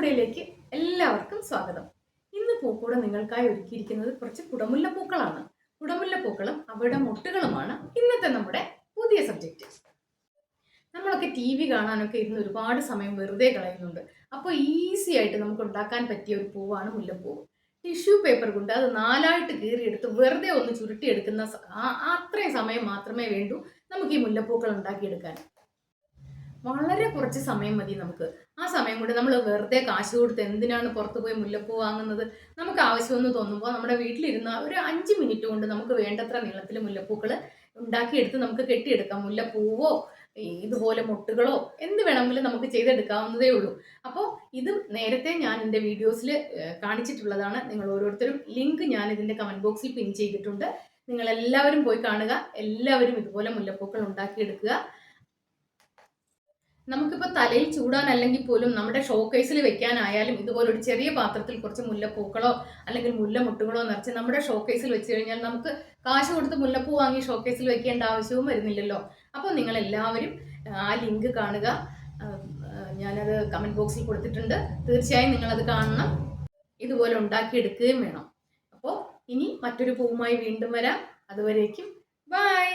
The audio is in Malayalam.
പൂക്കൂടയിലേക്ക് എല്ലാവർക്കും സ്വാഗതം. ഇന്ന് പൂക്കൂട നിങ്ങൾക്കായി ഒരുക്കിയിരിക്കുന്നത് കുറച്ച് കുടമുല്ല പൂക്കളാണ്. കുടമുല്ല പൂക്കളും അവയുടെ മുട്ടുകളുമാണ് ഇന്നത്തെ നമ്മുടെ പുതിയ സബ്ജക്റ്റ് നമ്മളൊക്കെ ടി വി കാണാനൊക്കെ ഇരുന്ന് ഒരുപാട് സമയം വെറുതെ കളയുന്നുണ്ട്. അപ്പോൾ ഈസി ആയിട്ട് നമുക്ക് ഉണ്ടാക്കാൻ പറ്റിയ ഒരു പൂവാണ് മുല്ലപ്പൂവ് ടിഷ്യൂ പേപ്പർ കൊണ്ട് അത് നാലായിട്ട് കീറിയെടുത്ത് വെറുതെ ഒന്ന് ചുരുട്ടിയെടുക്കുന്ന അത്രയും സമയം മാത്രമേ വേണ്ടൂ നമുക്ക് ഈ മുല്ലപ്പൂക്കൾ ഉണ്ടാക്കിയെടുക്കാൻ. വളരെ കുറച്ച് സമയം മതി നമുക്ക്. ആ സമയം കൊണ്ട് നമ്മൾ വെറുതെ കാശ് കൊടുത്ത് എന്തിനാണ് പുറത്ത് പോയി മുല്ലപ്പൂ വാങ്ങുന്നത്? നമുക്ക് ആവശ്യമെന്ന് തോന്നുമ്പോൾ നമ്മുടെ വീട്ടിലിരുന്ന ഒരു അഞ്ച് മിനിറ്റ് കൊണ്ട് നമുക്ക് വേണ്ടത്ര നീളത്തിൽ മുല്ലപ്പൂക്കൾ ഉണ്ടാക്കിയെടുത്ത് നമുക്ക് കെട്ടിയെടുക്കാം. മുല്ലപ്പൂവോ ഇതുപോലെ മുട്ടുകളോ എന്ത് വേണമെങ്കിലും നമുക്ക് ചെയ്തെടുക്കാവുന്നതേ ഉള്ളൂ. അപ്പോൾ ഇത് നേരത്തെ ഞാൻ എന്റെ വീഡിയോസിൽ കാണിച്ചിട്ടുള്ളതാണ്. നിങ്ങൾ ഓരോരുത്തരും ലിങ്ക് ഞാൻ ഇതിന്റെ കമന്റ് ബോക്സിൽ പിൻ ചെയ്തിട്ടുണ്ട്. നിങ്ങൾ എല്ലാവരും പോയി കാണുക. എല്ലാവരും ഇതുപോലെ മുല്ലപ്പൂക്കൾ ഉണ്ടാക്കിയെടുക്കുക. നമുക്കിപ്പോൾ തലയിൽ ചൂടാൻ അല്ലെങ്കിൽ പോലും നമ്മുടെ ഷോക്കേസിൽ വെക്കാനായാലും ഇതുപോലെ ഒരു ചെറിയ പാത്രത്തിൽ കുറച്ച് മുല്ലപ്പൂക്കളോ അല്ലെങ്കിൽ മുല്ലമുട്ടുകളോ നിറച്ച് നമ്മുടെ ഷോക്കേസിൽ വെച്ച് കഴിഞ്ഞാൽ നമുക്ക് കാശ് കൊടുത്ത് മുല്ലപ്പൂ വാങ്ങി ഷോക്കേസിൽ വെക്കേണ്ട ആവശ്യവും വരുന്നില്ലല്ലോ. അപ്പോൾ നിങ്ങൾ എല്ലാവരും ആ ലിങ്ക് കാണുക. ഞാനത് കമന്റ് ബോക്സിൽ കൊടുത്തിട്ടുണ്ട്. തീർച്ചയായും നിങ്ങളത് കാണണം. ഇതുപോലെ ഉണ്ടാക്കിയെടുക്കുകയും വേണം. അപ്പോൾ ഇനി മറ്റൊരു പൂവുമായി വീണ്ടും വരാം. അതുവരേക്കും ബൈ